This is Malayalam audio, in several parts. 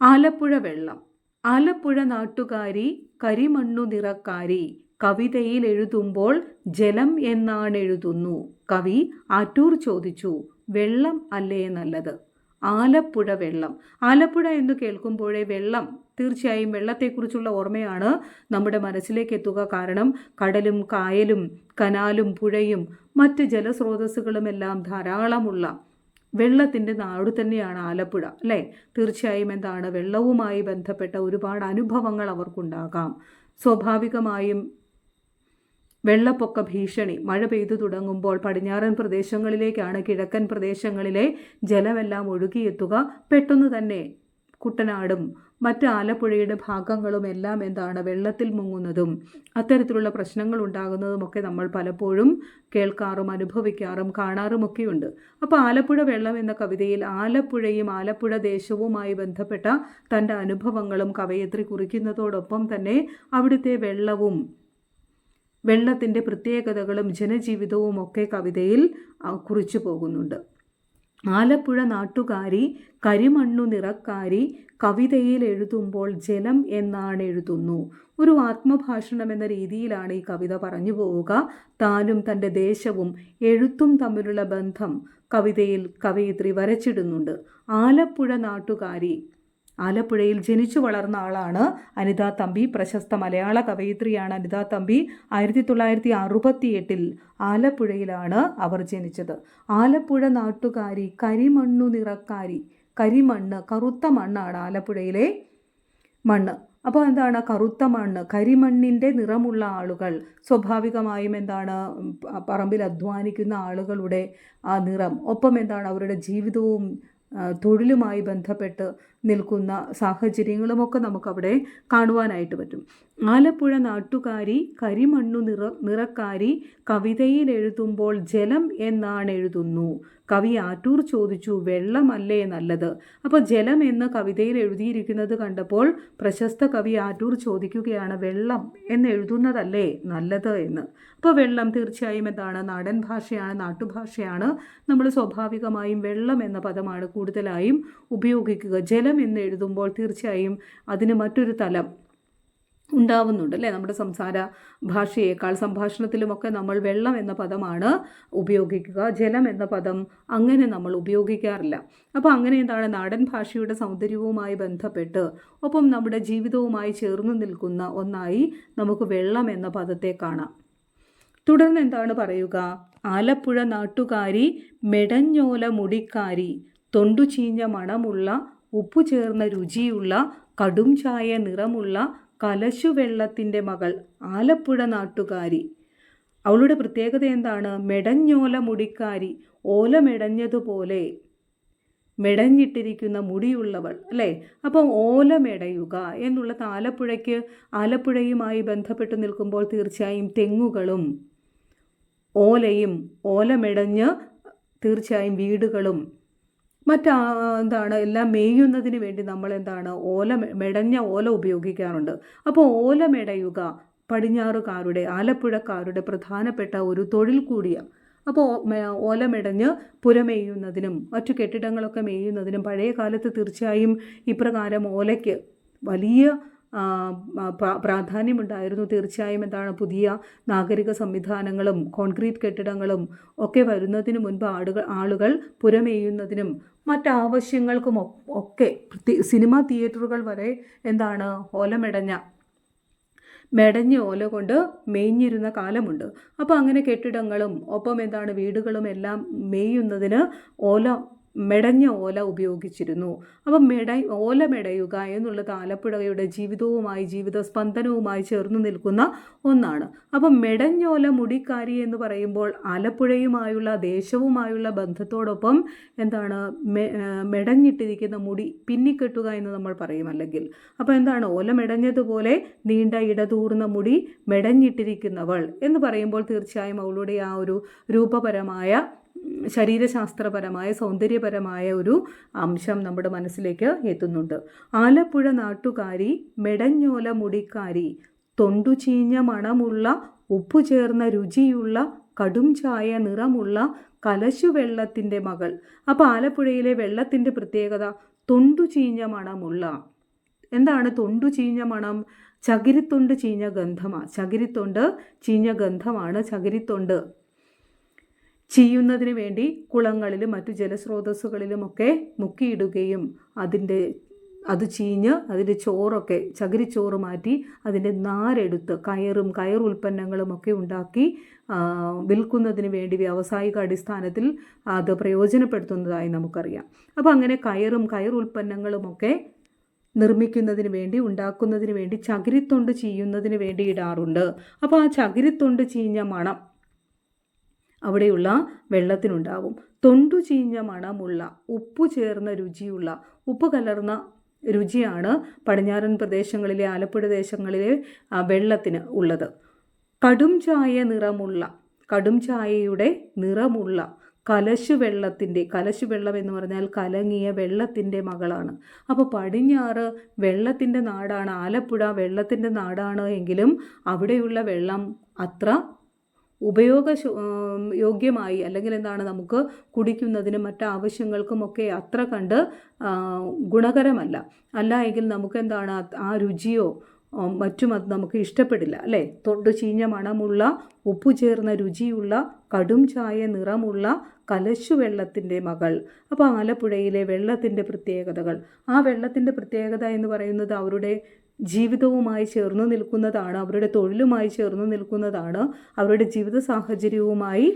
ആലപ്പുഴ വെള്ളം. ആലപ്പുഴ നാട്ടുകാരി കരിമണ്ണു നിറക്കാരി കവിതയിൽ എഴുതുമ്പോൾ ജലം എന്നാണ് എഴുതുന്നു കവി ആറ്റൂർ ചോദിച്ചു വെള്ളം അല്ലേ നല്ലത്? ആലപ്പുഴ വെള്ളം. ആലപ്പുഴ എന്ന് കേൾക്കുമ്പോഴേ വെള്ളം തീർച്ചയായും വെള്ളത്തെക്കുറിച്ചുള്ള ഓർമ്മയാണ് നമ്മുടെ മനസ്സിലേക്ക് എത്തുക. കാരണം കടലും കായലും കനാലും പുഴയും മറ്റ് ജലസ്രോതസ്സുകളുമെല്ലാം ധാരാളമുള്ള വെള്ളത്തിന്റെ നാട് തന്നെയാണ് ആലപ്പുഴ അല്ലേ? തീർച്ചയായും എന്താണ് വെള്ളവുമായി ബന്ധപ്പെട്ട ഒരുപാട് അനുഭവങ്ങൾ അവർക്കുണ്ടാകാം. സ്വാഭാവികമായും വെള്ളപ്പൊക്ക ഭീഷണി മഴ പെയ്തു തുടങ്ങുമ്പോൾ പടിഞ്ഞാറൻ പ്രദേശങ്ങളിലേക്കാണ് കിഴക്കൻ പ്രദേശങ്ങളിലെ ജലമെല്ലാം ഒഴുകിയെത്തുക പെട്ടെന്ന് തന്നെ കുട്ടനാടും മറ്റ് ആലപ്പുഴയുടെ ഭാഗങ്ങളും എല്ലാം എന്താണ് വെള്ളത്തിൽ മുങ്ങുന്നതും അത്തരത്തിലുള്ള പ്രശ്നങ്ങൾ ഉണ്ടാകുന്നതുമൊക്കെ നമ്മൾ പലപ്പോഴും കേൾക്കാറും അനുഭവിക്കാറും കാണാറുമൊക്കെയുണ്ട് അപ്പോൾ ആലപ്പുഴ വെള്ളം എന്ന കവിതയിൽ ആലപ്പുഴയും ആലപ്പുഴ ദേശവുമായി ബന്ധപ്പെട്ട തന്റെ അനുഭവങ്ങളും കവയത്രി കുറിക്കുന്നതോടൊപ്പം തന്നെ അവിടുത്തെ വെള്ളവും വെള്ളത്തിന്റെ പ്രത്യേകതകളും ജനജീവിതവും ഒക്കെ കവിതയിൽ കുറിച്ചു പോകുന്നുണ്ട്. ആലപ്പുഴ നാട്ടുകാരി കരിമണ്ണു നിറക്കാരി കവിതയിൽ എഴുതുമ്പോൾ ജലം എന്നാണ് എഴുതുന്നു. ഒരു ആത്മഭാഷണം എന്ന രീതിയിലാണ് ഈ കവിത പറഞ്ഞു പോവുക. താനും തന്റെ ദേശവും എഴുത്തും തമ്മിലുള്ള ബന്ധം കവിതയിൽ കവയിത്രി വരച്ചിടുന്നുണ്ട്. ആലപ്പുഴ നാട്ടുകാരി ആലപ്പുഴയിൽ ജനിച്ചു വളർന്ന ആളാണ് അനിതാ തമ്പി. പ്രശസ്ത മലയാള കവയിത്രിയാണ് അനിതാ തമ്പി. ആയിരത്തി തൊള്ളായിരത്തി അറുപത്തി എട്ടിൽ ആലപ്പുഴയിലാണ് അവർ ജനിച്ചത്. ആലപ്പുഴ നാട്ടുകാരി കരിമണ്ണു നിറക്കാരി. കരിമണ്ണ് കറുത്ത മണ്ണാണ് ആലപ്പുഴയിലെ മണ്ണ്. അപ്പോൾ എന്താണ് കറുത്ത മണ്ണ്? കരിമണ്ണിന്റെ നിറമുള്ള ആളുകൾ. സ്വാഭാവികമായും എന്താണ് പറമ്പിൽ അധ്വാനിക്കുന്ന ആളുകളുടെ ആ നിറം. ഒപ്പം എന്താണ് അവരുടെ ജീവിതവും തൊഴിലുമായി ബന്ധപ്പെട്ട് നിൽക്കുന്ന സാഹചര്യങ്ങളുമൊക്കെ നമുക്കവിടെ കാണുവാനായിട്ട് പറ്റും. ആലപ്പുഴ നാട്ടുകാരി കരിമണ്ണു നിറ നിറക്കാരി കവിതയിൽ എഴുതുമ്പോൾ ജലം എന്നാണ് എഴുതുന്നു കവി ആറ്റൂർ ചോദിച്ചു വെള്ളമല്ലേ നല്ലത്? അപ്പോൾ ജലം എന്ന് കവിതയിൽ എഴുതിയിരിക്കുന്നത് കണ്ടപ്പോൾ പ്രശസ്ത കവി ആറ്റൂർ ചോദിക്കുകയാണ് വെള്ളം എന്ന് എഴുതുന്നതല്ലേ നല്ലത് എന്ന്? അപ്പോൾ വെള്ളം തീർച്ചയായും എന്താണ് നാടൻ ഭാഷയാണ് നാട്ടുഭാഷയാണ്. നമ്മൾ സ്വാഭാവികമായും വെള്ളം എന്ന പദമാണ് കൂടുതലായും ഉപയോഗിക്കുക. ജലം എന്ന് എഴുതുമ്പോൾ തീർച്ചയായും അതിന് മറ്റൊരു തലം ഉണ്ടാവുന്നുണ്ട് അല്ലേ? നമ്മുടെ സംസാര ഭാഷയേക്കാൾ സംഭാഷണത്തിലുമൊക്കെ നമ്മൾ വെള്ളം എന്ന പദമാണ് ഉപയോഗിക്കുക ജലം എന്ന പദം അങ്ങനെ നമ്മൾ ഉപയോഗിക്കാറില്ല. അപ്പോൾ അങ്ങനെ എന്താണ്? നാടൻ ഭാഷയുടെ സൗന്ദര്യവുമായി ബന്ധപ്പെട്ട് ഒപ്പം നമ്മുടെ ജീവിതവുമായി ചേർന്ന് നിൽക്കുന്ന ഒന്നായി നമുക്ക് വെള്ളം എന്ന പദത്തെ കാണാം. തുടർന്ന് എന്താണ് പറയുക? ആലപ്പുഴ നാട്ടുകാരി മെടഞ്ഞോല മുടിക്കാരി തൊണ്ടുചീഞ്ഞ മണമുള്ള ഉപ്പു ചേർന്ന രുചിയുള്ള കടും ചായ നിറമുള്ള കലശുവെള്ളത്തിന്റെ മകൾ ആലപ്പുഴ നാട്ടുകാരി. അവളുടെ പ്രത്യേകത എന്താണ്? മെടഞ്ഞോല മുടിക്കാരി ഓല മെടഞ്ഞതുപോലെ മെടഞ്ഞിട്ടിരിക്കുന്ന മുടിയുള്ളവൾ അല്ലേ? അപ്പം ഓല മെടയുക എന്നുള്ളത് ആലപ്പുഴയ്ക്ക് ആലപ്പുഴയുമായി ബന്ധപ്പെട്ട് നിൽക്കുമ്പോൾ തീർച്ചയായും തെങ്ങുകളും ഓലയും ഓല മെടഞ്ഞ് തീർച്ചയായും വീടുകളും മറ്റ് എന്താണ് എല്ലാം മേയുന്നതിന് വേണ്ടി നമ്മൾ എന്താണ് ഓല മെടഞ്ഞ ഓല ഉപയോഗിക്കാറുണ്ട്. അപ്പോൾ ഓല മെടയുക പടിഞ്ഞാറുകാരുടെ ആലപ്പുഴക്കാരുടെ പ്രധാനപ്പെട്ട ഒരു തൊഴിൽ കൂടിയാണ് അപ്പോൾ ഓല മെടഞ്ഞ് പുരമേയുന്നതിനും മറ്റു കെട്ടിടങ്ങളൊക്കെ മേയുന്നതിനും പഴയ കാലത്ത് തീർച്ചയായും ഇപ്രകാരം ഓലയ്ക്ക് വലിയ പ്രാധാന്യമുണ്ടായിരുന്നു. തീർച്ചയായും എന്താണ് പുതിയ നാഗരിക സംവിധാനങ്ങളും കോൺക്രീറ്റ് കെട്ടിടങ്ങളും ഒക്കെ വരുന്നതിന് മുൻപ് ആളുകൾ ആളുകൾ പുരമേയുന്നതിനും മറ്റാവശ്യങ്ങൾക്കും ഒക്കെ സിനിമ തിയേറ്ററുകൾ വരെ എന്താണ് ഓലമെടഞ്ഞ മെടഞ്ഞ ഓല കൊണ്ട് മേഞ്ഞിരുന്ന കാലമുണ്ട്. അപ്പോൾ അങ്ങനെ കെട്ടിടങ്ങളും ഒപ്പം എന്താണ് വീടുകളും എല്ലാം മേയുന്നതിന് ഓല മെടഞ്ഞ ഓല ഉപയോഗിച്ചിരുന്നു. അപ്പം മെട ഓല മെടയുക എന്നുള്ളത് ആലപ്പുഴയുടെ ജീവിതവുമായി ജീവിത സ്പന്ദനവുമായി ചേർന്ന് നിൽക്കുന്ന ഒന്നാണ്. അപ്പം മെടഞ്ഞോല മുടിക്കാരി എന്ന് പറയുമ്പോൾ ആലപ്പുഴയുമായുള്ള ദേശവുമായുള്ള ബന്ധത്തോടൊപ്പം എന്താണ് മെടഞ്ഞിട്ടിരിക്കുന്ന മുടി പിന്നിക്കെട്ടുക എന്ന് നമ്മൾ പറയും അല്ലെങ്കിൽ. അപ്പോൾ എന്താണ് ഓല മെടഞ്ഞതുപോലെ നീണ്ട ഇടതൂർന്ന മുടി മെടഞ്ഞിട്ടിരിക്കുന്നവൾ എന്ന് പറയുമ്പോൾ തീർച്ചയായും അവളുടെ ആ ഒരു രൂപപരമായ ശരീരശാസ്ത്രപരമായ സൗന്ദര്യപരമായ ഒരു അംശം നമ്മുടെ മനസ്സിലേക്ക് എത്തുന്നുണ്ട്. ആലപ്പുഴ നാട്ടുകാരി മെടഞ്ഞോല മുടിക്കാരി തൊണ്ടു ചീഞ്ഞ മണമുള്ള ഉപ്പു ചേർന്ന രുചിയുള്ള കടും ചായ നിറമുള്ള കലശു വെള്ളത്തിന്റെ മകൾ. അപ്പോൾ ആലപ്പുഴയിലെ വെള്ളത്തിന്റെ പ്രത്യേകത തൊണ്ടു ചീഞ്ഞ മണമുള്ള. എന്താണ് തൊണ്ടു ചീഞ്ഞ മണം? ചകിരിത്തൊണ്ട് ചീഞ്ഞ ഗന്ധമാണ് ചകിരിത്തൊണ്ട് ചീഞ്ഞ ഗന്ധമാണ് ചകിരിത്തൊണ്ട്. ചീയുന്നതിന് വേണ്ടി കുളങ്ങളിലും മറ്റു ജലസ്രോതസ്സുകളിലുമൊക്കെ മുക്കിയിടുകയും അതിന്റെ അത് ചീഞ്ഞ് അതിന്റെ ചോറൊക്കെ ചകിരിച്ചോറ് മാറ്റി അതിന്റെ നാരെടുത്ത് കയറും കയർ ഉൽപ്പന്നങ്ങളും ഒക്കെ ഉണ്ടാക്കി വിൽക്കുന്നതിന് വേണ്ടി വ്യാവസായിക അടിസ്ഥാനത്തിൽ അത് പ്രയോജനപ്പെടുത്തുന്നതായി നമുക്കറിയാം. അപ്പോൾ അങ്ങനെ കയറും കയർ ഉൽപ്പന്നങ്ങളുമൊക്കെ നിർമ്മിക്കുന്നതിന് വേണ്ടി ഉണ്ടാക്കുന്നതിന് വേണ്ടി ചകിരിത്തൊണ്ട് ചെയ്യുന്നതിന് വേണ്ടി ഇടാറുണ്ട്. അപ്പോൾ ആ ചകിരിത്തൊണ്ട് ചീഞ്ഞ മണം അവിടെയുള്ള വെള്ളത്തിനുണ്ടാവും. തൊണ്ടു ചീഞ്ഞ മണമുള്ള ഉപ്പു ചേർന്ന രുചിയുള്ള ഉപ്പ് കലർന്ന രുചിയാണ് പടിഞ്ഞാറൻ പ്രദേശങ്ങളിലെ ആലപ്പുഴ ദേശങ്ങളിലെ വെള്ളത്തിന് ഉള്ളത്. കടും ചായ നിറമുള്ള കടും ചായയുടെ നിറമുള്ള കലശു വെള്ളത്തിന്റെ കലശു വെള്ളം എന്ന് പറഞ്ഞാൽ കലങ്ങിയ വെള്ളത്തിന്റെ മകളാണ്. അപ്പോൾ പടിഞ്ഞാറ് വെള്ളത്തിന്റെ നാടാണ് ആലപ്പുഴ വെള്ളത്തിന്റെ നാടാണ് എങ്കിലും അവിടെയുള്ള വെള്ളം അത്ര ഉപയോഗ യോഗ്യമായി അല്ലെങ്കിൽ എന്താണ് നമുക്ക് കുടിക്കുന്നതിനും മറ്റു ആവശ്യങ്ങൾക്കുമൊക്കെ അത്ര കണ്ട് ഗുണകരമല്ല. അല്ല എങ്കിൽ നമുക്ക് എന്താണ് ആ രുചിയോ മറ്റും അത് നമുക്ക് ഇഷ്ടപ്പെടില്ല അല്ലേ? തൊണ്ട് ചീഞ്ഞ മണമുള്ള ഉപ്പു ചേർന്ന രുചിയുള്ള കടും ചായ നിറമുള്ള കലശു വെള്ളത്തിന്റെ മകൾ. അപ്പോൾ ആലപ്പുഴയിലെ വെള്ളത്തിന്റെ പ്രത്യേകതകൾ. ആ വെള്ളത്തിന്റെ പ്രത്യേകത എന്ന് പറയുന്നത് അവരുടെ ജീവിതവുമായി ചേർന്ന് നിൽക്കുന്നതാണ് അവരുടെ തൊഴിലുമായി ചേർന്ന് നിൽക്കുന്നതാണ് അവരുടെ ജീവിത സാഹചര്യവുമായി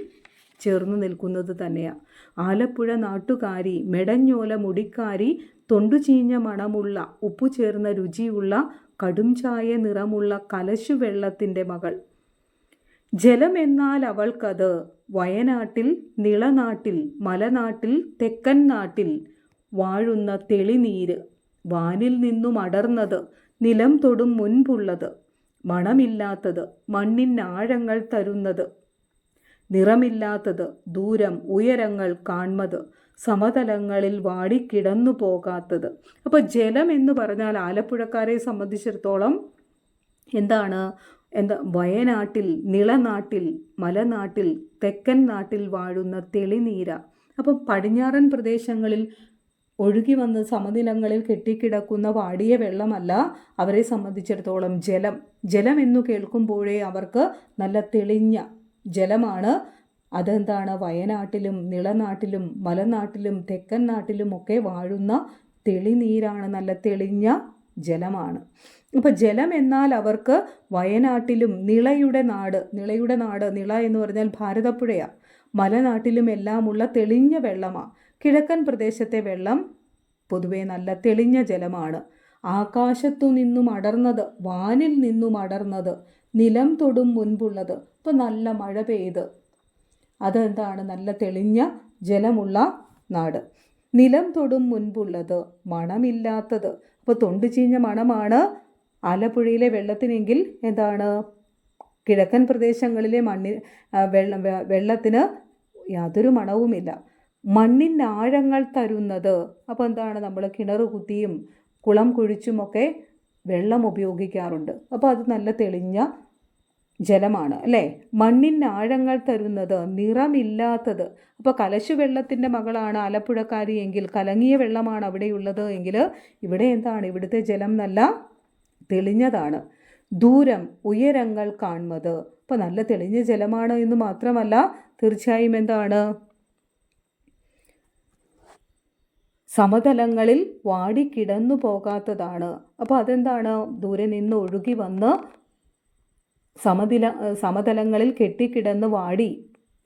ചേർന്ന് നിൽക്കുന്നത് തന്നെയാണ് ആലപ്പുഴ നാട്ടുകാരി മെടഞ്ഞോല മുടിക്കാരി തൊണ്ടുചീഞ്ഞ മണമുള്ള ഉപ്പു ചേർന്ന രുചിയുള്ള കടും ചായ നിറമുള്ള കലശു വെള്ളത്തിന്റെ മകൾ. ജലമെന്നാൽ അവൾക്കത് വയനാട്ടിൽ നിളനാട്ടിൽ മലനാട്ടിൽ തെക്കൻ നാട്ടിൽ വാഴുന്ന തെളിനീര് വാനിൽ നിന്നും അടർന്നത് നിലം തൊടും മുൻപുള്ളത് മണമില്ലാത്തത് മണ്ണിനാഴങ്ങൾ തരുന്നത് നിറമില്ലാത്തത് ദൂരം ഉയരങ്ങൾ കാൺമത് സമതലങ്ങളിൽ വാടിക്കിടന്നു പോകാത്തത്. അപ്പോൾ ജലം എന്ന് പറഞ്ഞാൽ ആലപ്പുഴക്കാരെ സംബന്ധിച്ചിടത്തോളം എന്താണ്? എന്താ വയനാട്ടിൽ നിളനാട്ടിൽ മലനാട്ടിൽ തെക്കൻ നാട്ടിൽ വാഴുന്ന തെളിനീര. അപ്പം പടിഞ്ഞാറൻ പ്രദേശങ്ങളിൽ ഒഴുകി വന്ന് സമനിലങ്ങളിൽ കെട്ടിക്കിടക്കുന്ന വാടിയ വെള്ളമല്ല അവരെ സംബന്ധിച്ചിടത്തോളം ജലം. ജലം എന്നു കേൾക്കുമ്പോഴേ അവർക്ക് നല്ല തെളിഞ്ഞ ജലമാണ്. അതെന്താണ്? വയനാട്ടിലും നിളനാട്ടിലും മലനാട്ടിലും തെക്കൻ നാട്ടിലുമൊക്കെ വാഴുന്ന തെളിനീരാണ് നല്ല തെളിഞ്ഞ ജലമാണ്. അപ്പോൾ ജലം എന്നാൽ അവർക്ക് വയനാട്ടിലും നിളയുടെ നാട് നിളയുടെ നാട് നിള എന്ന് പറഞ്ഞാൽ ഭാരതപ്പുഴയാണ് മലനാട്ടിലും എല്ലാമുള്ള തെളിഞ്ഞ വെള്ളമാണ് കിഴക്കൻ പ്രദേശത്തെ വെള്ളം പൊതുവെ നല്ല തെളിഞ്ഞ ജലമാണ്. ആകാശത്തു നിന്നും അടർന്നത് വാനിൽ നിന്നും അടർന്നത് നിലം തൊടും മുൻപുള്ളത്. ഇപ്പോൾ നല്ല മഴ പെയ്ത്. അതെന്താണ്? നല്ല തെളിഞ്ഞ ജലമുള്ള നാട്. നിലം തൊടും മുൻപുള്ളത് മണമില്ലാത്തത്. അപ്പോൾ തൊണ്ടു ചീഞ്ഞ മണമാണ് ആലപ്പുഴയിലെ വെള്ളത്തിനെങ്കിൽ എന്താണ്? കിഴക്കൻ പ്രദേശങ്ങളിലെ മണ്ണിൽ വെള്ളം വെള്ളത്തിന് യാതൊരു മണവുമില്ല. മണ്ണിന്റെ ആഴങ്ങൾ തരുന്നത്. അപ്പോൾ എന്താണ്? നമ്മൾ കിണർ കുത്തിയും കുളം കുഴിച്ചുമൊക്കെ വെള്ളം ഉപയോഗിക്കാറുണ്ട്. അപ്പോൾ അത് നല്ല തെളിഞ്ഞ ജലമാണ് അല്ലേ? മണ്ണിന്റെ ആഴങ്ങൾ തരുന്നത് നിറമില്ലാത്തത്. അപ്പോൾ കലശു വെള്ളത്തിന്റെ മകളാണ് ആലപ്പുഴക്കാരി എങ്കിൽ കലങ്ങിയ വെള്ളമാണ് അവിടെയുള്ളത് എങ്കിൽ ഇവിടെ എന്താണ്? ഇവിടുത്തെ ജലം നല്ല തെളിഞ്ഞതാണ്. ദൂരം ഉയരങ്ങൾ കാണുന്നത്. അപ്പോൾ നല്ല തെളിഞ്ഞ ജലമാണ് എന്ന് മാത്രമല്ല തീർച്ചയായും എന്താണ്? സമതലങ്ങളിൽ വാടിക്കിടന്നു പോകാത്തതാണ്. അപ്പോൾ അതെന്താണ്? ദൂരെ നിന്ന് ഒഴുകി വന്ന് സമതില സമതലങ്ങളിൽ കെട്ടിക്കിടന്ന് വാടി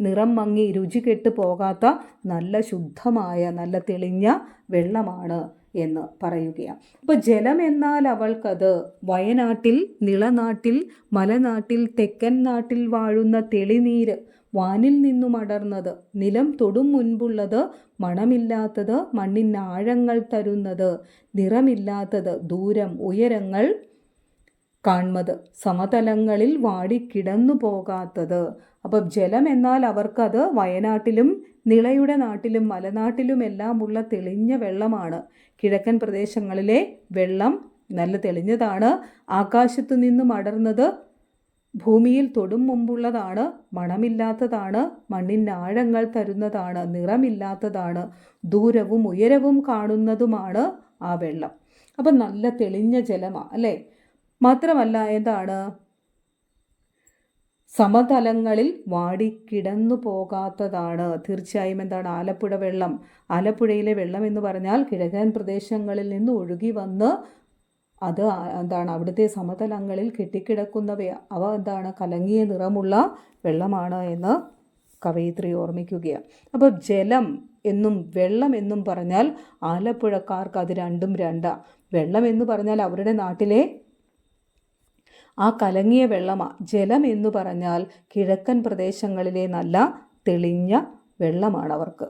നിറം മങ്ങി രുചി കെട്ട് പോകാത്ത നല്ല ശുദ്ധമായ നല്ല തെളിഞ്ഞ വെള്ളമാണ്. എന്ന് പറയുകയാണ്. അപ്പോൾ ജലം എന്നാൽ അവൾക്കത് വയനാട്ടിൽ നിളനാട്ടിൽ മലനാട്ടിൽ തെക്കൻ നാട്ടിൽ വാഴുന്ന തെളിനീര് വാനിൽ നിന്നും അടർന്നത് നിലം തൊടും മുൻപുള്ളത് മണമില്ലാത്തത് മണ്ണിന് ആഴങ്ങൾ തരുന്നത് നിറമില്ലാത്തത് ദൂരം ഉയരങ്ങൾ കാണുന്നത് സമതലങ്ങളിൽ വാടിക്കിടന്നു പോകാത്തത് അപ്പം ജലം എന്നാൽ അവർക്കത് വയനാട്ടിലും നിളയുടെ നാട്ടിലും മലനാട്ടിലുമെല്ലാമുള്ള തെളിഞ്ഞ വെള്ളമാണ്. കിഴക്കൻ പ്രദേശങ്ങളിലെ വെള്ളം നല്ല തെളിഞ്ഞതാണ്. ആകാശത്തു നിന്നും അടർന്നത് ഭൂമിയിൽ തൊടും മുമ്പുള്ളതാണ്. മണമില്ലാത്തതാണ്. മണ്ണിന്റെ ആഴങ്ങൾ തരുന്നതാണ്. നിറമില്ലാത്തതാണ്. ദൂരവും ഉയരവും കാണുന്നതുമാണ് ആ വെള്ളം. അപ്പം നല്ല തെളിഞ്ഞ ജലമാണ് അല്ലേ? മാത്രമല്ല എന്താണ്? സമതലങ്ങളിൽ വാടിക്കിടന്നു പോകാത്തതാണ്. തീർച്ചയായും എന്താണ്? ആലപ്പുഴ വെള്ളം. ആലപ്പുഴയിലെ വെള്ളം എന്ന് പറഞ്ഞാൽ കിഴക്കൻ പ്രദേശങ്ങളിൽ നിന്ന് ഒഴുകി വന്ന് അത് എന്താണ്? അവിടുത്തെ സമതലങ്ങളിൽ കെട്ടിക്കിടക്കുന്നവ അവ എന്താണ്? കലങ്ങിയ നിറമുള്ള വെള്ളമാണ് എന്ന് കവയിത്രി ഓർമ്മിക്കുകയാണ്. അപ്പോൾ ജലം എന്നും വെള്ളം എന്നും പറഞ്ഞാൽ ആലപ്പുഴക്കാർക്ക് അത് രണ്ടും രണ്ടാണ് വെള്ളം എന്ന് പറഞ്ഞാൽ അവരുടെ നാട്ടിലെ ആ കലങ്ങിയ വെള്ളമാ ജലം എന്ന് പറഞ്ഞാൽ കിഴക്കൻ പ്രദേശങ്ങളിലെ നല്ല തെളിഞ്ഞ വെള്ളമാണ് അവർക്ക്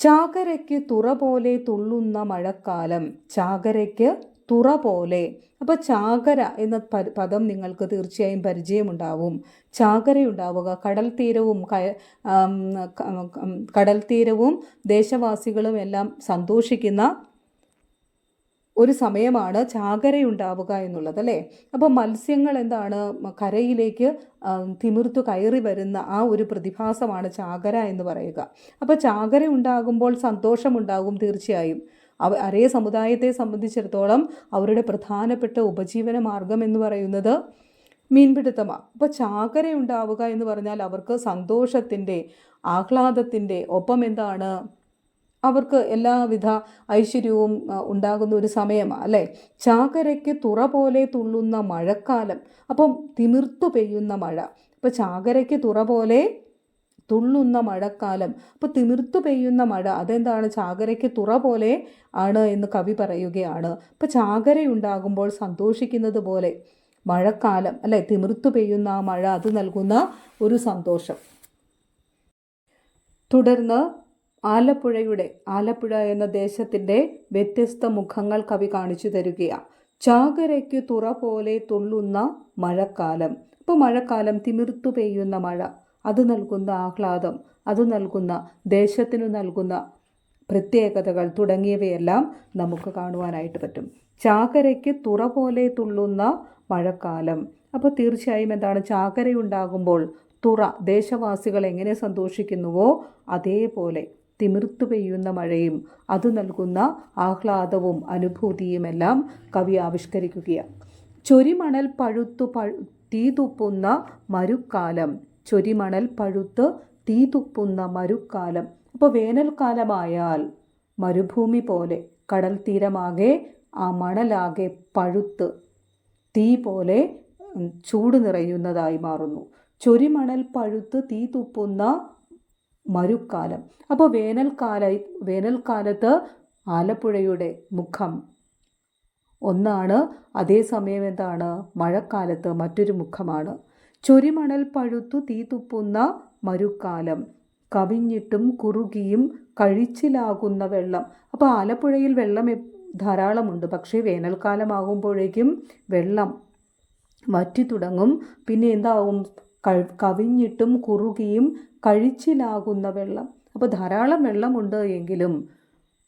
ചാകരയ്ക്ക് തുറ പോലെ തുള്ളുന്ന മഴക്കാലം ചാകരയ്ക്ക് തുറ പോലെ. അപ്പോൾ ചാകര എന്ന പദം നിങ്ങൾക്ക് തീർച്ചയായും പരിചയമുണ്ടാവും. ചാകരയുണ്ടാവുക. കടൽ തീരവും കടൽ തീരവും ദേശവാസികളും എല്ലാം സന്തോഷിക്കുന്ന ഒരു സമയമാണ് ചാകരയുണ്ടാവുക എന്നുള്ളത് അല്ലേ? അപ്പോൾ മത്സ്യങ്ങൾ എന്താണ്? കരയിലേക്ക് തിമിർത്തു കയറി വരുന്ന ആ ഒരു പ്രതിഭാസമാണ് ചാകര എന്ന് പറയുക. അപ്പോൾ ചാകര ഉണ്ടാകുമ്പോൾ സന്തോഷമുണ്ടാകും തീർച്ചയായും. അവ അരേ സമുദായത്തെ സംബന്ധിച്ചിടത്തോളം അവരുടെ പ്രധാനപ്പെട്ട ഉപജീവന മാർഗം എന്ന് പറയുന്നത് മീൻപിടുത്തമാണ് അപ്പോൾ ചാകര ഉണ്ടാവുക എന്ന് പറഞ്ഞാൽ അവർക്ക് സന്തോഷത്തിന്റെ ആഹ്ലാദത്തിന്റെ ഒപ്പം എന്താണ്? അവർക്ക് എല്ലാവിധ ഐശ്വര്യവും ഉണ്ടാകുന്ന ഒരു സമയമാണ് അല്ലേ? ചാകരയ്ക്ക് തുറ പോലെ തുള്ളുന്ന മഴക്കാലം. അപ്പം തിമിർത്തു പെയ്യുന്ന മഴ. ഇപ്പം ചാകരയ്ക്ക് തുറ പോലെ തുള്ളുന്ന മഴക്കാലം. അപ്പോൾ തിമിർത്തു പെയ്യുന്ന മഴ അതെന്താണ്? ചാകരയ്ക്ക് തുറ പോലെ ആണ് എന്ന് കവി പറയുകയാണ്. അപ്പോൾ ചാകരയുണ്ടാകുമ്പോൾ സന്തോഷിക്കുന്നത് പോലെ മഴക്കാലം അല്ലെ? തിമിർത്തു പെയ്യുന്ന ആ മഴ അത് നൽകുന്ന ഒരു സന്തോഷം. തുടർന്ന് ആലപ്പുഴയുടെ ആലപ്പുഴ എന്ന ദേശത്തിന്റെ വ്യത്യസ്ത മുഖങ്ങൾ കവി കാണിച്ചു തരികയാണ് ചാകരയ്ക്ക് തുറ പോലെ തുള്ളുന്ന മഴക്കാലം. ഇപ്പോൾ മഴക്കാലം തിമിർത്തു പെയ്യുന്ന മഴ. അത് നൽകുന്ന ആഹ്ലാദം അത് നൽകുന്ന ദേശത്തിനു നൽകുന്ന പ്രത്യേകതകൾ തുടങ്ങിയവയെല്ലാം നമുക്ക് കാണുവാനായിട്ട് പറ്റും. ചാകരയ്ക്ക് തുറ പോലെ തുള്ളുന്ന മഴക്കാലം. അപ്പോൾ തീർച്ചയായും എന്താണ്? ചാകരയുണ്ടാകുമ്പോൾ തുറ ദേശവാസികൾ എങ്ങനെ സന്തോഷിക്കുന്നുവോ അതേപോലെ തിമിർത്തു പെയ്യുന്ന മഴയും അത് നൽകുന്ന ആഹ്ലാദവും അനുഭൂതിയുമെല്ലാം കവി ആവിഷ്കരിക്കുകയാണ്. ചൊരിമണൽ പഴുത്തു പഴു തീ തുപ്പുന്ന മരുക്കാലം. ചൊരിമണൽ പഴുത്ത് തീ തുപ്പുന്ന മരുക്കാലം. അപ്പോൾ വേനൽക്കാലമായാൽ മരുഭൂമി പോലെ കടൽ തീരമാകെ ആ മണലാകെ പഴുത്ത് തീ പോലെ ചൂട് നിറയുന്നതായി മാറുന്നു. ചൊരിമണൽ പഴുത്ത് തീ തുപ്പുന്ന മരുക്കാലം. അപ്പോൾ വേനൽക്കാല വേനൽക്കാലത്ത് ആലപ്പുഴയുടെ മുഖം ഒന്നാണ്. അതേസമയം എന്താണ്? മഴക്കാലത്ത് മറ്റൊരു മുഖമാണ്. ചൊരിമണൽ പഴുത്തു തീതുപ്പുന്ന മരുക്കാലം. കവിഞ്ഞിട്ടും കുറുകിയും കഴിച്ചിലാകുന്ന വെള്ളം. അപ്പോൾ ആലപ്പുഴയിൽ വെള്ളം ധാരാളമുണ്ട്. പക്ഷേ വേനൽക്കാലമാകുമ്പോഴേക്കും വെള്ളം വറ്റി തുടങ്ങും. പിന്നെ എന്താവും? കവിഞ്ഞിട്ടും കുറുകിയും കഴിച്ചിലാകുന്ന വെള്ളം. അപ്പോൾ ധാരാളം വെള്ളമുണ്ട് എങ്കിലും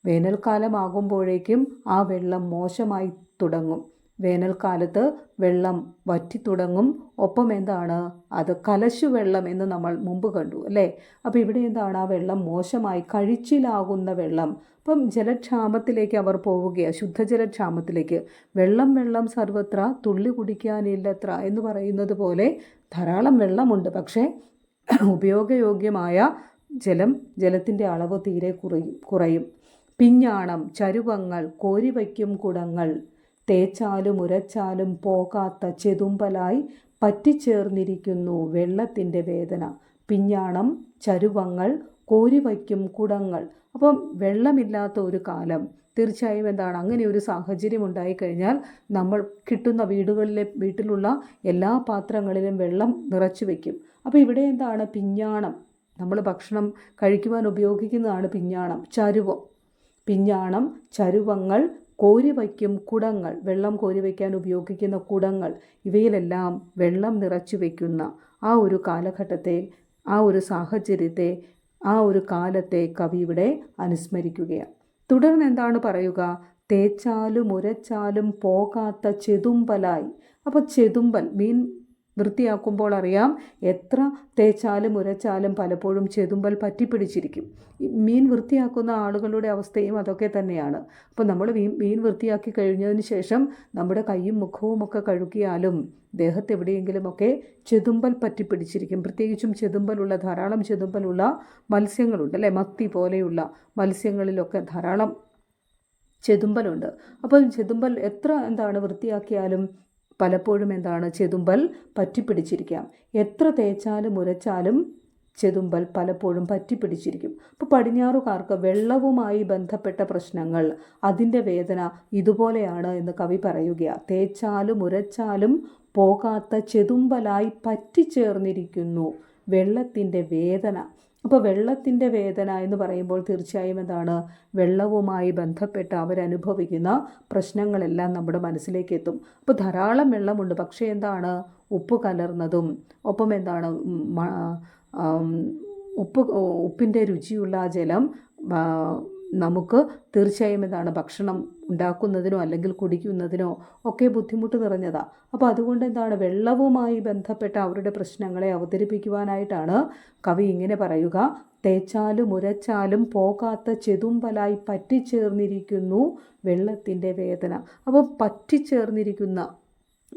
വേനൽക്കാലമാകുമ്പോഴേക്കും ആ വെള്ളം മോശമായി തുടങ്ങും. വേനൽക്കാലത്ത് വെള്ളം വറ്റി തുടങ്ങും ഒപ്പം എന്താണ്? അത് കലശു വെള്ളം എന്ന് നമ്മൾ മുമ്പ് കണ്ടു അല്ലേ? അപ്പോൾ ഇവിടെ എന്താണ്? ആ വെള്ളം മോശമായി കഴിച്ചിലാകുന്ന വെള്ളം. അപ്പം ജലക്ഷാമത്തിലേക്ക് അവർ പോവുകയാണ് ശുദ്ധജലക്ഷാമത്തിലേക്ക്. വെള്ളം വെള്ളം സർവത്ര തുള്ളി കുടിക്കാനില്ലത്ര എന്ന് പറയുന്നത് പോലെ ധാരാളം വെള്ളമുണ്ട്. പക്ഷേ ഉപയോഗയോഗ്യമായ ജലം ജലത്തിന്റെ അളവ് തീരെ കുറയും കുറയും. പിഞ്ഞാണം ചരുവങ്ങൾ കോരിവയ്ക്കും കുടങ്ങൾ തേച്ചാലും ഉരച്ചാലും പോകാത്ത ചെതുമ്പലായി പറ്റിച്ചേർന്നിരിക്കുന്നു വെള്ളത്തിന്റെ വേദന. പിഞ്ഞാണം ചരുവങ്ങൾ കോരിവയ്ക്കും കുടങ്ങൾ. അപ്പം വെള്ളമില്ലാത്ത ഒരു കാലം. തീർച്ചയായും എന്താണ്? അങ്ങനെ ഒരു സാഹചര്യം ഉണ്ടായിക്കഴിഞ്ഞാൽ നമ്മൾ കിട്ടുന്ന വീടുകളിലെ വീട്ടിലുള്ള എല്ലാ പാത്രങ്ങളിലും വെള്ളം നിറച്ചു വയ്ക്കും. അപ്പോൾ ഇവിടെ എന്താണ്? പിഞ്ഞാണം. നമ്മൾ ഭക്ഷണം കഴിക്കുവാൻ ഉപയോഗിക്കുന്നതാണ് പിഞ്ഞാണം ചരുവം. പിഞ്ഞാണം ചരുവങ്ങൾ കോരി വയ്ക്കും കുടങ്ങൾ വെള്ളം കോരി വയ്ക്കാൻ ഉപയോഗിക്കുന്ന കുടങ്ങൾ ഇവയിലെല്ലാം വെള്ളം നിറച്ചു വയ്ക്കുന്ന ആ ഒരു കാലഘട്ടത്തെ ആ ഒരു സാഹചര്യത്തെ ആ ഒരു കാലത്തെ കവി ഇവിടെ അനുസ്മരിക്കുകയാണ്. തുടർന്ന് എന്താണ് പറയുക? തേച്ചാലും ഉരച്ചാലും പോകാത്ത ചെതുമ്പലായി. അപ്പോൾ ചെതുമ്പൽ മീൻ വൃത്തിയാക്കുമ്പോൾ അറിയാം എത്ര തേച്ചാലും ഉരച്ചാലും പലപ്പോഴും ചെതുമ്പൽ പറ്റിപ്പിടിച്ചിരിക്കും. മീൻ വൃത്തിയാക്കുന്ന ആളുകളുടെ അവസ്ഥയും അതൊക്കെ തന്നെയാണ്. അപ്പോൾ നമ്മൾ മീൻ മീൻ വൃത്തിയാക്കി കഴിഞ്ഞതിന് ശേഷം നമ്മുടെ കൈയും മുഖവും ഒക്കെ കഴുകിയാലും ദേഹത്ത് എവിടെയെങ്കിലുമൊക്കെ ചെതുമ്പൽ പറ്റിപ്പിടിച്ചിരിക്കും. പ്രത്യേകിച്ചും ചെതുമ്പലുള്ള ധാരാളം ചെതുമ്പലുള്ള മത്സ്യങ്ങളുണ്ട് അല്ലേ? മത്തി പോലെയുള്ള മത്സ്യങ്ങളിലൊക്കെ ധാരാളം ചെതുമ്പലുണ്ട്. അപ്പം ചെതുമ്പൽ എത്ര എന്താണ് വൃത്തിയാക്കിയാലും പലപ്പോഴും എന്താണ് ചെതുമ്പൽ പറ്റിപ്പിടിച്ചിരിക്കാം. എത്ര തേച്ചാലും ഉരച്ചാലും ചെതുമ്പൽ പലപ്പോഴും പറ്റിപ്പിടിച്ചിരിക്കും. അപ്പോൾ പടിഞ്ഞാറുകാർക്ക് വെള്ളവുമായി ബന്ധപ്പെട്ട പ്രശ്നങ്ങൾ അതിന്റെ വേദന ഇതുപോലെയാണ് എന്ന് കവി പറയുകയാണ് തേച്ചാലും ഉരച്ചാലും പോകാത്ത ചെതുമ്പലായി പറ്റിച്ചേർന്നിരിക്കുന്നു വെള്ളത്തിന്റെ വേദന. അപ്പോൾ വെള്ളത്തിന്റെ വേദന എന്ന് പറയുമ്പോൾ തീർച്ചയായും എന്താണ്? വെള്ളവുമായി ബന്ധപ്പെട്ട് അവരനുഭവിക്കുന്ന പ്രശ്നങ്ങളെല്ലാം നമ്മുടെ മനസ്സിലേക്ക് എത്തും. അപ്പോൾ ധാരാളം വെള്ളമുണ്ട്. പക്ഷേ എന്താണ്? ഉപ്പ് കലർന്നതും ഒപ്പം എന്താണ്? ഉപ്പ് ഉപ്പിന്റെ രുചിയുള്ള ജലം നമുക്ക് തീർച്ചയായും എന്താണ് ഭക്ഷണം ഉണ്ടാക്കുന്നതിനോ അല്ലെങ്കിൽ കുടിക്കുന്നതിനോ ഒക്കെ ബുദ്ധിമുട്ട് നിറഞ്ഞതാണ് അപ്പോൾ അതുകൊണ്ട് എന്താണ് വെള്ളവുമായി ബന്ധപ്പെട്ട അവരുടെ പ്രശ്നങ്ങളെ അവതരിപ്പിക്കുവാനായിട്ടാണ് കവി ഇങ്ങനെ പറയുക. തേച്ചാലും ഉരച്ചാലും പോകാത്ത ചെതുമ്പലായി പറ്റിച്ചേർന്നിരിക്കുന്നു വെള്ളത്തിന്റെ വേദന. അപ്പോൾ പറ്റിച്ചേർന്നിരിക്കുന്ന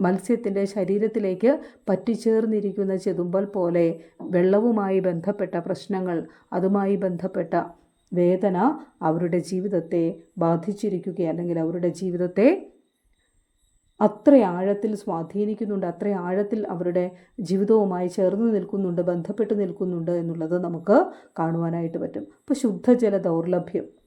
മത്സ്യത്തിന്റെ ശരീരത്തിലേക്ക് പറ്റിച്ചേർന്നിരിക്കുന്ന ചെതുമ്പൽ പോലെ വെള്ളവുമായി ബന്ധപ്പെട്ട പ്രശ്നങ്ങൾ അതുമായി ബന്ധപ്പെട്ട വേദന അവരുടെ ജീവിതത്തെ ബാധിച്ചിരിക്കുക അല്ലെങ്കിൽ അവരുടെ ജീവിതത്തെ അത്ര ആഴത്തിൽ സ്വാധീനിക്കുന്നുണ്ട് അത്ര ആഴത്തിൽ അവരുടെ ജീവിതവുമായി ചേർന്ന് നിൽക്കുന്നുണ്ട് ബന്ധപ്പെട്ട് നിൽക്കുന്നുണ്ട് എന്നുള്ളത് നമുക്ക് കാണുവാനായിട്ട് പറ്റും. ഇപ്പോൾ ശുദ്ധജല ദൗർലഭ്യം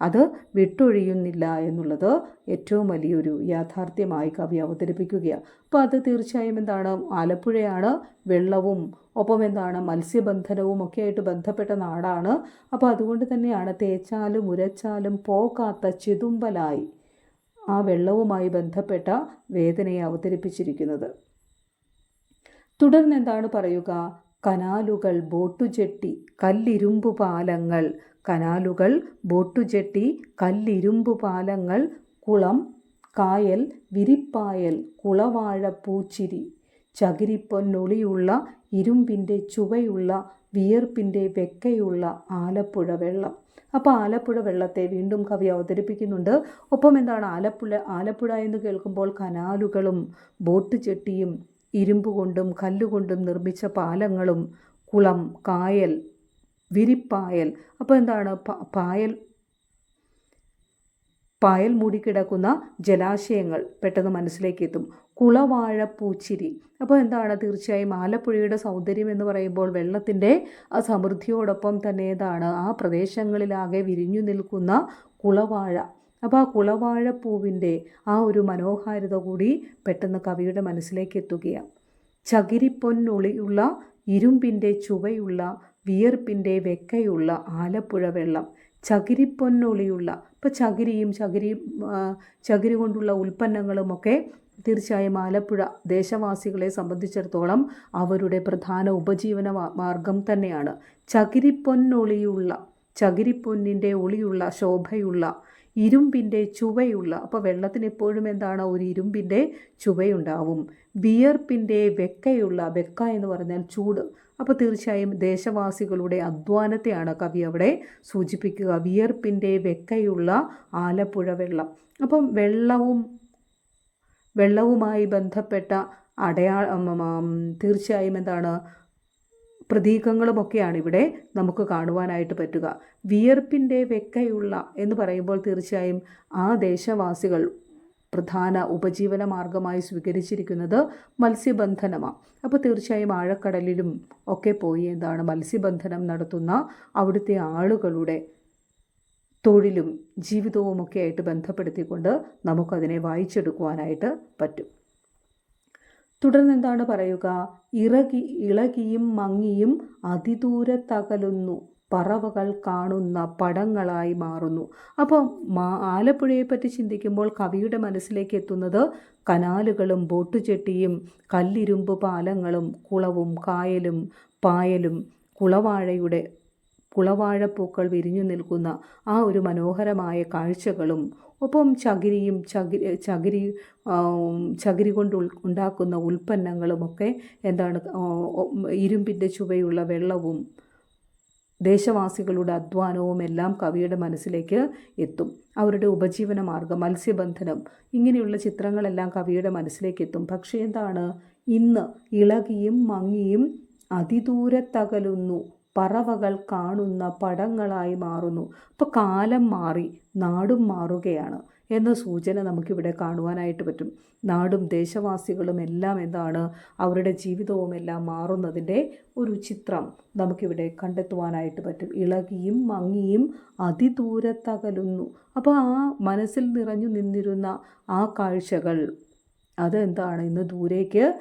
അത് വിട്ടൊഴിയുന്നില്ല എന്നുള്ളത് ഏറ്റവും വലിയൊരു യാഥാർത്ഥ്യമായി കവി അവതരിപ്പിക്കുകയാണ്. അപ്പോൾ അത് തീർച്ചയായും എന്താണ്? ആലപ്പുഴയാണ് വെള്ളവും ഒപ്പം എന്താണ്? മത്സ്യബന്ധനവും ഒക്കെ ആയിട്ട് ബന്ധപ്പെട്ട നാടാണ്. അപ്പോൾ അതുകൊണ്ട് തന്നെയാണ് തേച്ചാലും ഉരച്ചാലും പോകാത്ത ചിതുമ്പലായി ആ വെള്ളവുമായി ബന്ധപ്പെട്ട വേദനയെ അവതരിപ്പിച്ചിരിക്കുന്നത്. തുടർന്ന് എന്താണ് പറയുക? കനാലുകൾ ബോട്ടുചെട്ടി കല്ലിരുമ്പു പാലങ്ങൾ കനാലുകൾ ബോട്ടുചെട്ടി കല്ലിരുമ്പു പാലങ്ങൾ കുളം കായൽ വിരിപ്പായൽ കുളവാഴ പൂച്ചിരി ചകിരിപ്പൊന്നൊളിയുള്ള ഇരുമ്പിന്റെ ചുവയുള്ള വിയർപ്പിന്റെ വെക്കയുള്ള ആലപ്പുഴ വെള്ളം. അപ്പോൾ ആലപ്പുഴ വെള്ളത്തെ വീണ്ടും കവി അവതരിപ്പിക്കുന്നുണ്ട്. ഒപ്പം എന്താണ് ആലപ്പുഴ ആലപ്പുഴ എന്ന് കേൾക്കുമ്പോൾ കനാലുകളും ബോട്ട് ചെട്ടിയും ഇരുമ്പ് കൊണ്ടും കല്ലുകൊണ്ടും നിർമ്മിച്ച പാലങ്ങളും കുളം കായൽ വിരിപ്പായൽ. അപ്പോൾ എന്താണ്? പായൽ പായൽ മൂടിക്കിടക്കുന്ന ജലാശയങ്ങൾ പെട്ടെന്ന് മനസ്സിലേക്ക് എത്തും കുളവാഴ പൂച്ചിരി അപ്പോൾ എന്താണ്? തീർച്ചയായും ആലപ്പുഴയുടെ സൗന്ദര്യം എന്ന് പറയുമ്പോൾ വെള്ളത്തിന്റെ ആ സമൃദ്ധിയോടൊപ്പം തന്നെ ഏതാണ്? ആ പ്രദേശങ്ങളിലാകെ വിരിഞ്ഞു നിൽക്കുന്ന കുളവാഴ. അപ്പോൾ ആ കുളവാഴപ്പൂവിന്റെ ആ ഒരു മനോഹാരിത കൂടി പെട്ടെന്ന് കവിയുടെ മനസ്സിലേക്ക് എത്തുകയാണ് ചകിരിപ്പൊന്നുള്ളിയുള്ള ഇരുമ്പിന്റെ ചുവയുള്ള വിയർപ്പിന്റെ വെക്കയുള്ള ആലപ്പുഴ വെള്ളം ചകിരിപ്പൊന്നൊളിയുള്ള ഇപ്പോൾ ചകിരിയും ചകിരി ചകിരി കൊണ്ടുള്ള ഉൽപ്പന്നങ്ങളുമൊക്കെ തീർച്ചയായും ആലപ്പുഴ ദേശവാസികളെ സംബന്ധിച്ചിടത്തോളം അവരുടെ പ്രധാന ഉപജീവന മാർഗം തന്നെയാണ്. ചകിരിപ്പൊന്നൊളിയുള്ള ചകിരിപ്പൊന്നിന്റെ ഒളിയുള്ള ശോഭയുള്ള ഇരുമ്പിന്റെ ചുവയുള്ള അപ്പോൾ വെള്ളത്തിന് എപ്പോഴും എന്താണ്? ഒരു ഇരുമ്പിന്റെ ചുവയുണ്ടാവും. വിയർപ്പിന്റെ വെക്കയുള്ള വെക്ക എന്ന് പറഞ്ഞാൽ ചൂട്. അപ്പോൾ തീർച്ചയായും ദേശവാസികളുടെ അധ്വാനത്തെയാണ് കവി അവിടെ സൂചിപ്പിക്കുക. വിയർപ്പിന്റെ വെക്കയുള്ള ആലപ്പുഴ വെള്ളം. അപ്പം വെള്ളവും വെള്ളവുമായി ബന്ധപ്പെട്ട അടയാ തീർച്ചയായും എന്താണ്? പ്രതീകങ്ങളുമൊക്കെയാണ് ഇവിടെ നമുക്ക് കാണുവാനായിട്ട് പറ്റുക. വിയർപ്പിന്റെ വെക്കയുള്ള എന്ന് പറയുമ്പോൾ തീർച്ചയായും ആ ദേശവാസികൾ പ്രധാന ഉപജീവന മാർഗമായി സ്വീകരിച്ചിരിക്കുന്നത് മത്സ്യബന്ധനമാണ് അപ്പോൾ തീർച്ചയായും ആഴക്കടലിലും ഒക്കെ പോയി എന്താണ് മത്സ്യബന്ധനം നടത്തുന്ന അവിടുത്തെ ആളുകളുടെ തൊഴിലും ജീവിതവുമൊക്കെ ആയിട്ട് ബന്ധപ്പെടുത്തിക്കൊണ്ട് നമുക്കതിനെ വായിച്ചെടുക്കുവാനായിട്ട് പറ്റും. തുടർന്ന് എന്താണ് പറയുക? ഇറകി ഇളകിയും മങ്ങിയും അതിദൂരത്തകലുന്നു പറവകൾ കാണുന്ന പടങ്ങളായി മാറുന്നു. അപ്പോൾ മാ ആലപ്പുഴയെപ്പറ്റി ചിന്തിക്കുമ്പോൾ കവിയുടെ മനസ്സിലേക്ക് എത്തുന്നത് കനാലുകളും ബോട്ടുചെട്ടിയും കല്ലിരുമ്പ് പാലങ്ങളും കുളവും കായലും പായലും കുളവാഴയുടെ കുളവാഴപ്പൂക്കൾ വിരിഞ്ഞു നിൽക്കുന്ന ആ ഒരു മനോഹരമായ കാഴ്ചകളും ഒപ്പം ചകിരിയും ചകിരി ചകിരി ചകിരി കൊണ്ട് ഉണ്ടാക്കുന്ന ഉൽപ്പന്നങ്ങളുമൊക്കെ എന്താണ് ഇരുമ്പിന്റെ ചുവയുള്ള വെള്ളവും ദേശവാസികളുടെ അധ്വാനവും എല്ലാം കവിയുടെ മനസ്സിലേക്ക് എത്തും. അവരുടെ ഉപജീവന മാർഗം മത്സ്യബന്ധനം ഇങ്ങനെയുള്ള ചിത്രങ്ങളെല്ലാം കവിയുടെ മനസ്സിലേക്ക് എത്തും. പക്ഷേ എന്താണ്? ഇന്ന് ഇളകിയും മങ്ങിയും അതിദൂരത്തകലുന്നു പറവകൾ കാണുന്ന പടങ്ങളായി മാറുന്നു. അപ്പോൾ കാലം മാറി നാടും മാറുകയാണ് എന്ന സൂചന നമുക്കിവിടെ കാണുവാനായിട്ട് പറ്റും. നാടും ദേശവാസികളും എല്ലാം എന്താണ് അവരുടെ ജീവിതവും എല്ലാം മാറുന്നതിന്റെ ഒരു ചിത്രം നമുക്കിവിടെ കണ്ടെത്തുവാനായിട്ട് പറ്റും. ഇളകിയും മങ്ങിയും അതിദൂരത്തകലുന്നു. അപ്പോൾ ആ മനസ്സിൽ നിറഞ്ഞു നിന്നിരുന്ന ആ കാഴ്ചകൾ അതെന്താണ്? ഇന്ന് ദൂരേക്ക്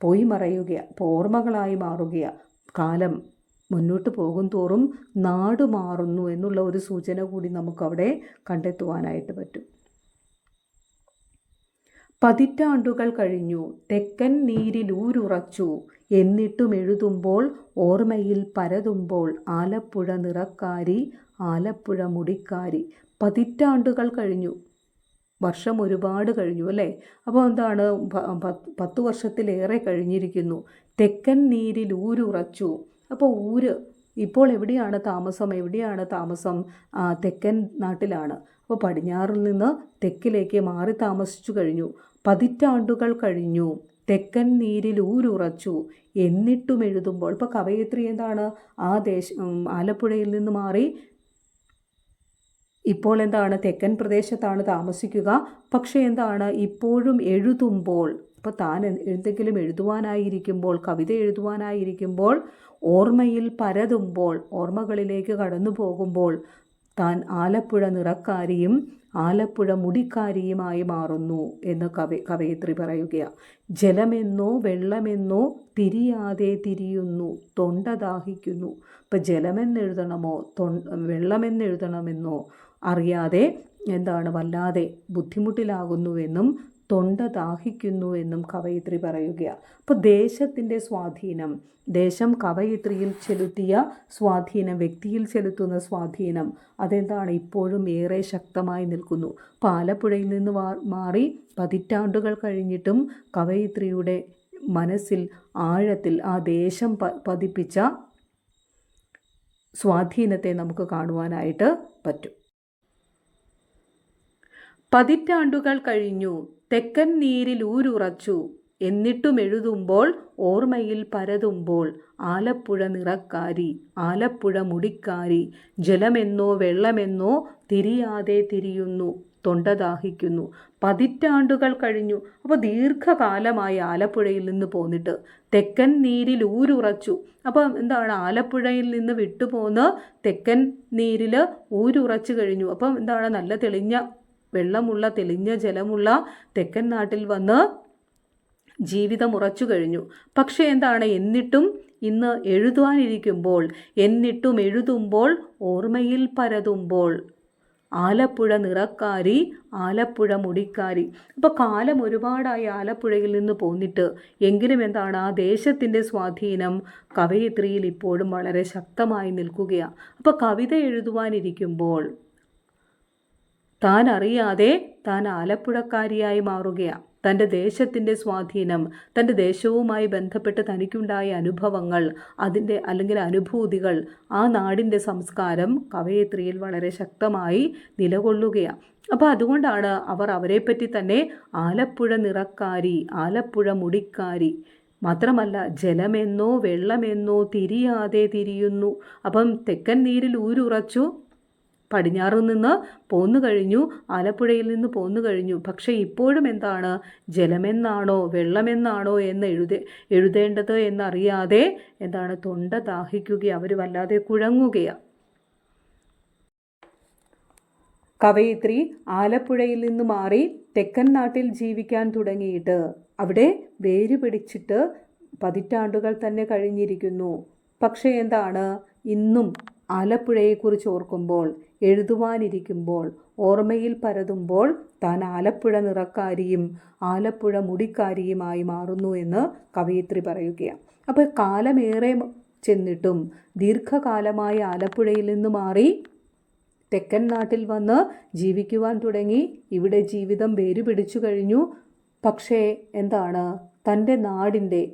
പോയി മറയുകയാണ് ഓർമ്മകളായി മാറുകയാണ് കാലം മുന്നോട്ട് പോകും തോറും നാട് മാറുന്നു എന്നുള്ള ഒരു സൂചന കൂടി നമുക്കവിടെ കണ്ടെത്തുവാനായിട്ട് പറ്റും. പതിറ്റാണ്ടുകൾ കഴിഞ്ഞു. തെക്കൻ നീരിലൂരുറച്ചു എന്നിട്ടും എഴുതുമ്പോൾ ഓർമ്മയിൽ പരതുമ്പോൾ ആലപ്പുഴ നിറക്കാരി ആലപ്പുഴ മുടിക്കാരി. പതിറ്റാണ്ടുകൾ കഴിഞ്ഞു. വർഷം ഒരുപാട് കഴിഞ്ഞു അല്ലേ? അപ്പോൾ എന്താണ്? പത്ത് വർഷത്തിലേറെ കഴിഞ്ഞിരിക്കുന്നു. തെക്കൻ നീരിൽ ഊരുറച്ചു. അപ്പോൾ ഊര് ഇപ്പോൾ എവിടെയാണ് താമസം? എവിടെയാണ് താമസം? തെക്കൻ നാട്ടിലാണ്. അപ്പോൾ പടിഞ്ഞാറിൽ നിന്ന് തെക്കിലേക്ക് മാറി താമസിച്ചു കഴിഞ്ഞു. പതിറ്റാണ്ടുകൾ കഴിഞ്ഞു. തെക്കൻ നീരിൽ ഊരുറച്ചു. എന്നിട്ടും എഴുതുമ്പോൾ. ഇപ്പോൾ കവയത്രി എന്താണ്? ആ ദേശം ആലപ്പുഴയിൽ നിന്ന് മാറി ഇപ്പോൾ എന്താണ്? തെക്കൻ പ്രദേശത്താണ് താമസിക്കുക. പക്ഷേ എന്താണ്? ഇപ്പോഴും എഴുതുമ്പോൾ ഇപ്പോൾ താൻ എന്തെങ്കിലും എഴുതുവാനായിരിക്കുമ്പോൾ കവിത എഴുതുവാനായിരിക്കുമ്പോൾ ഓർമ്മയിൽ പരതുമ്പോൾ ഓർമ്മകളിലേക്ക് കടന്നു പോകുമ്പോൾ താൻ ആലപ്പുഴ നിറക്കാരിയും ആലപ്പുഴ മുടിക്കാരിയുമായി മാറുന്നു എന്ന് കവി കവയിത്രി പറയുകയാണ് ജലമെന്നോ വെള്ളമെന്നോ തിരിയാതെ തിരിയുന്നു തൊണ്ട ദാഹിക്കുന്നു. ഇപ്പം ജലമെന്നെഴുതണമോ തൊ വെള്ളമെന്നെഴുതണമെന്നോ അറിയാതെ എന്താണ് വല്ലാതെ ബുദ്ധിമുട്ടിലാകുന്നുവെന്നും തൊണ്ട ദാഹിക്കുന്നു എന്നും കവയിത്രി പറയുകയാണ് അപ്പോൾ ദേശത്തിന്റെ സ്വാധീനം ദേശം കവയിത്രിയിൽ ചെലുത്തിയ സ്വാധീനം വ്യക്തിയിൽ ചെലുത്തുന്ന സ്വാധീനം അതെന്താണ്? ഇപ്പോഴും ഏറെ ശക്തമായി നിൽക്കുന്നു. പാലപ്പുഴയിൽ നിന്ന് മാറി പതിറ്റാണ്ടുകൾ കഴിഞ്ഞിട്ടും കവയിത്രിയുടെ മനസ്സിൽ ആഴത്തിൽ ആ ദേശം പതിപ്പിച്ച സ്വാധീനത്തെ നമുക്ക് കാണുവാനായിട്ട് പറ്റും. പതിറ്റാണ്ടുകൾ കഴിഞ്ഞു. തെക്കൻ നീരിൽ ഊരുറച്ചു. എന്നിട്ടും എഴുതുമ്പോൾ ഓർമ്മയിൽ പരതുമ്പോൾ ആലപ്പുഴ നിറക്കാരി ആലപ്പുഴ മുടിക്കാരി ജലമെന്നോ വെള്ളമെന്നോ തിരിയാതെ തിരിയുന്നു തൊണ്ട ദാഹിക്കുന്നു പതിറ്റാണ്ടുകൾ കഴിഞ്ഞു. അപ്പോൾ ദീർഘകാലമായി ആലപ്പുഴയിൽ നിന്ന് പോന്നിട്ട് തെക്കൻ നീരിൽ ഊരുറച്ചു. അപ്പോൾ എന്താണ് ആലപ്പുഴയിൽ നിന്ന് വിട്ടുപോന്ന് തെക്കൻ നീരിൽ ഊരുറച്ചു കഴിഞ്ഞു. അപ്പം എന്താണ് നല്ല തെളിഞ്ഞ വെള്ളമുള്ള തെളിഞ്ഞ ജലമുള്ള തെക്കൻ നാട്ടിൽ വന്ന് ജീവിതം ഉറച്ചു കഴിഞ്ഞു. പക്ഷേ എന്താണ്? എന്നിട്ടും ഇന്ന് എഴുതുവാനിരിക്കുമ്പോൾ എന്നിട്ടും എഴുതുമ്പോൾ ഓർമ്മയിൽ പരതുമ്പോൾ ആലപ്പുഴ നിറക്കാരി ആലപ്പുഴ മുടിക്കാരി. അപ്പോൾ കാലം ഒരുപാടായി ആലപ്പുഴയിൽ നിന്ന് പോന്നിട്ട് എങ്കിലും എന്താണ്? ആ ദേശത്തിന്റെ സ്വാധീനം കവയിത്രിയിൽ ഇപ്പോഴും വളരെ ശക്തമായി നിൽക്കുകയാണ് അപ്പോൾ കവിത എഴുതുവാനിരിക്കുമ്പോൾ താൻ അറിയാതെ താൻ ആലപ്പുഴക്കാരിയായി മാറുകയാണ് തന്റെ ദേശത്തിന്റെ സ്വാധീനം തന്റെ ദേശവുമായി ബന്ധപ്പെട്ട് തനിക്കുണ്ടായ അനുഭവങ്ങൾ അതിന്റെ അല്ലെങ്കിൽ അനുഭൂതികൾ ആ നാടിന്റെ സംസ്കാരം കവയത്രിയിൽ വളരെ ശക്തമായി നിലകൊള്ളുകയാണ് അപ്പോൾ അതുകൊണ്ടാണ് അവർ അവരെപ്പറ്റി തന്നെ ആലപ്പുഴ നിറക്കാരി ആലപ്പുഴ മുടിക്കാരി മാത്രമല്ല ജലമെന്നോ വെള്ളമെന്നോ തിരിയാതെ തിരിയുന്നു. അപ്പം തെക്കൻ നീരിൽ ഊരുറച്ചു പടിഞ്ഞാറ് നിന്ന് പോന്നു കഴിഞ്ഞു ആലപ്പുഴയിൽ നിന്ന് പോന്നു കഴിഞ്ഞു. പക്ഷേ ഇപ്പോഴും എന്താണ്? ജലമെന്നാണോ വെള്ളമെന്നാണോ എന്ന് എഴുതേ എഴുതേണ്ടത് എന്നറിയാതെ എന്താണ്? തൊണ്ട ദാഹിക്കുക അവർ വല്ലാതെ കുഴങ്ങുകയാണ് കവയിത്രി ആലപ്പുഴയിൽ നിന്ന് മാറി തെക്കൻ നാട്ടിൽ ജീവിക്കാൻ തുടങ്ങിയിട്ട് അവിടെ വേര് പിടിച്ചിട്ട് പതിറ്റാണ്ടുകൾ തന്നെ കഴിഞ്ഞിരിക്കുന്നു. പക്ഷേ എന്താണ്? ഇന്നും ആലപ്പുഴയെക്കുറിച്ച് ഓർക്കുമ്പോൾ എഴുതുവാനിരിക്കുമ്പോൾ ഓർമ്മയിൽ പരതുമ്പോൾ താൻ ആലപ്പുഴ നിറക്കാരിയും ആലപ്പുഴ മുടിക്കാരിയുമായി മാറുന്നു എന്ന് കവയിത്രി പറയുകയാണ്. അപ്പോൾ കാലമേറെ ചെന്നിട്ടും ദീർഘകാലമായി ആലപ്പുഴയിൽ നിന്ന് മാറി തെക്കൻ നാട്ടിൽ വന്ന് ജീവിക്കുവാൻ തുടങ്ങി ഇവിടെ ജീവിതം വേരു പിടിച്ചു കഴിഞ്ഞു. പക്ഷേ എന്താണ്? തന്റെ നാടിന്റെ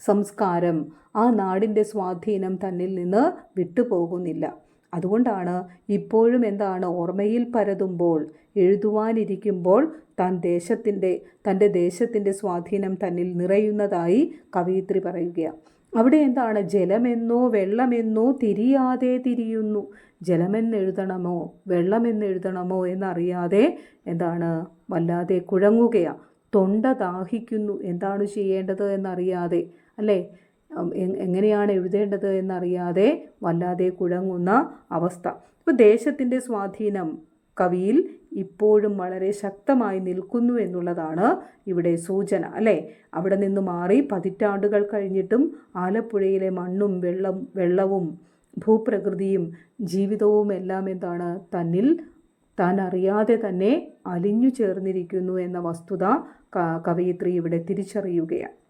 സംസ്കാരം ആ നാടിന്റെ സ്വാധീനം തന്നിൽ നിന്ന് വിട്ടുപോകുന്നില്ല. അതുകൊണ്ടാണ് ഇപ്പോഴും എന്താണ് ഓർമ്മയിൽ പരതുമ്പോൾ എഴുതുവാനിരിക്കുമ്പോൾ താൻ ദേശത്തിന്റെ തന്റെ ദേശത്തിന്റെ സ്വാധീനം തന്നിൽ നിറയുന്നതായി കവയിത്രി പറയുകയാണ് അവിടെ എന്താണ്? ജലമെന്നോ വെള്ളമെന്നോ തിരിയാതെ തിരിയുന്നു. ജലമെന്നെഴുതണമോ? വെള്ളമെന്നെഴുതണമോ എന്നറിയാതെ എന്താണ്? വല്ലാതെ കുഴങ്ങുകയാണ് തൊണ്ട ദാഹിക്കുന്നു. എന്താണ് ചെയ്യേണ്ടത് എന്നറിയാതെ. അല്ലേ? എങ്ങനെയാണ് എഴുതേണ്ടത് എന്നറിയാതെ വല്ലാതെ കുഴങ്ങുന്ന അവസ്ഥ. ഇപ്പോൾ ദേശത്തിന്റെ സ്വാധീനം കവിയിൽ ഇപ്പോഴും വളരെ ശക്തമായി നിൽക്കുന്നു എന്നുള്ളതാണ് ഇവിടെ സൂചന അല്ലേ? അവിടെ നിന്ന് മാറി പതിറ്റാണ്ടുകൾ കഴിഞ്ഞിട്ടും ആലപ്പുഴയിലെ മണ്ണും വെള്ളം വെള്ളവും ഭൂപ്രകൃതിയും ജീവിതവും എല്ലാം എന്താണ് തന്നിൽ താൻ അറിയാതെ തന്നെ അലിഞ്ഞു ചേർന്നിരിക്കുന്നു എന്ന വസ്തുത കവയിത്രി ഇവിടെ തിരിച്ചറിയുകയാണ്.